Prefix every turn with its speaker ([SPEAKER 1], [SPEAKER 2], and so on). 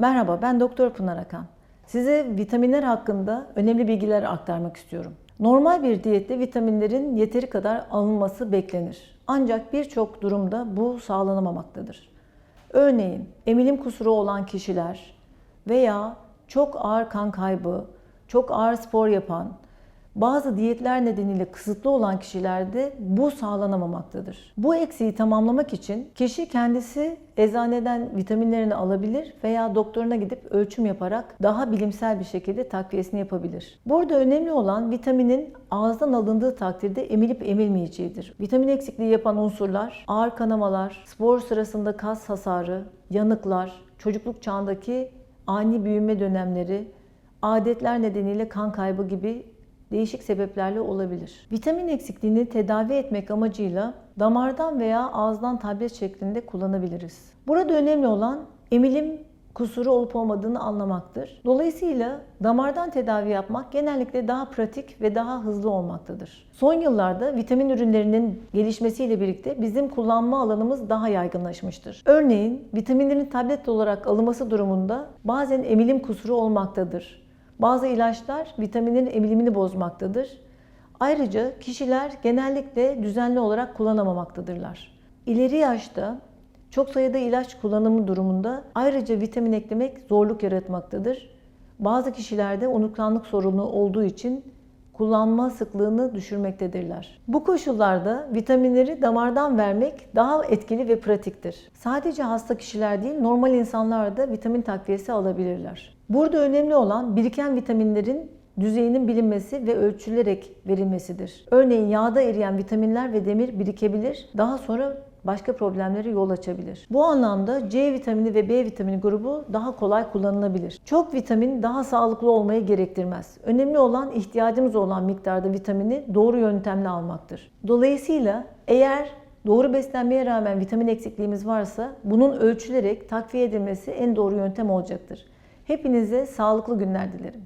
[SPEAKER 1] Merhaba, ben Doktor Pınar Akan. Size vitaminler hakkında önemli bilgiler aktarmak istiyorum. Normal bir diyette vitaminlerin yeteri kadar alınması beklenir. Ancak birçok durumda bu sağlanamamaktadır. Örneğin emilim kusuru olan kişiler veya çok ağır kan kaybı, çok ağır spor yapan, bazı diyetler nedeniyle kısıtlı olan kişilerde bu sağlanamamaktadır. Bu eksiği tamamlamak için kişi kendisi eczaneden vitaminlerini alabilir veya doktoruna gidip ölçüm yaparak daha bilimsel bir şekilde takviyesini yapabilir. Burada önemli olan vitaminin ağızdan alındığı takdirde emilip emilmeyeceğidir. Vitamin eksikliği yapan unsurlar ağır kanamalar, spor sırasında kas hasarı, yanıklar, çocukluk çağındaki ani büyüme dönemleri, adetler nedeniyle kan kaybı gibi değişik sebeplerle olabilir. Vitamin eksikliğini tedavi etmek amacıyla damardan veya ağızdan tablet şeklinde kullanabiliriz. Burada önemli olan emilim kusuru olup olmadığını anlamaktır. Dolayısıyla damardan tedavi yapmak genellikle daha pratik ve daha hızlı olmaktadır. Son yıllarda vitamin ürünlerinin gelişmesiyle birlikte bizim kullanma alanımız daha yaygınlaşmıştır. Örneğin vitaminlerin tablet olarak alınması durumunda bazen emilim kusuru olmaktadır. Bazı ilaçlar vitaminlerin emilimini bozmaktadır. Ayrıca kişiler genellikle düzenli olarak kullanamamaktadırlar. İleri yaşta çok sayıda ilaç kullanımı durumunda ayrıca vitamin eklemek zorluk yaratmaktadır. Bazı kişilerde unutkanlık sorunu olduğu için kullanma sıklığını düşürmektedirler. Bu koşullarda vitaminleri damardan vermek daha etkili ve pratiktir. Sadece hasta kişiler değil, normal insanlar da vitamin takviyesi alabilirler. Burada önemli olan biriken vitaminlerin düzeyinin bilinmesi ve ölçülerek verilmesidir. Örneğin yağda eriyen vitaminler ve demir birikebilir. Daha sonra başka problemlere yol açabilir. Bu anlamda C vitamini ve B vitamini grubu daha kolay kullanılabilir. Çok vitamin daha sağlıklı olmayı gerektirmez. Önemli olan ihtiyacımız olan miktarda vitamini doğru yöntemle almaktır. Dolayısıyla eğer doğru beslenmeye rağmen vitamin eksikliğimiz varsa bunun ölçülerek takviye edilmesi en doğru yöntem olacaktır. Hepinize sağlıklı günler dilerim.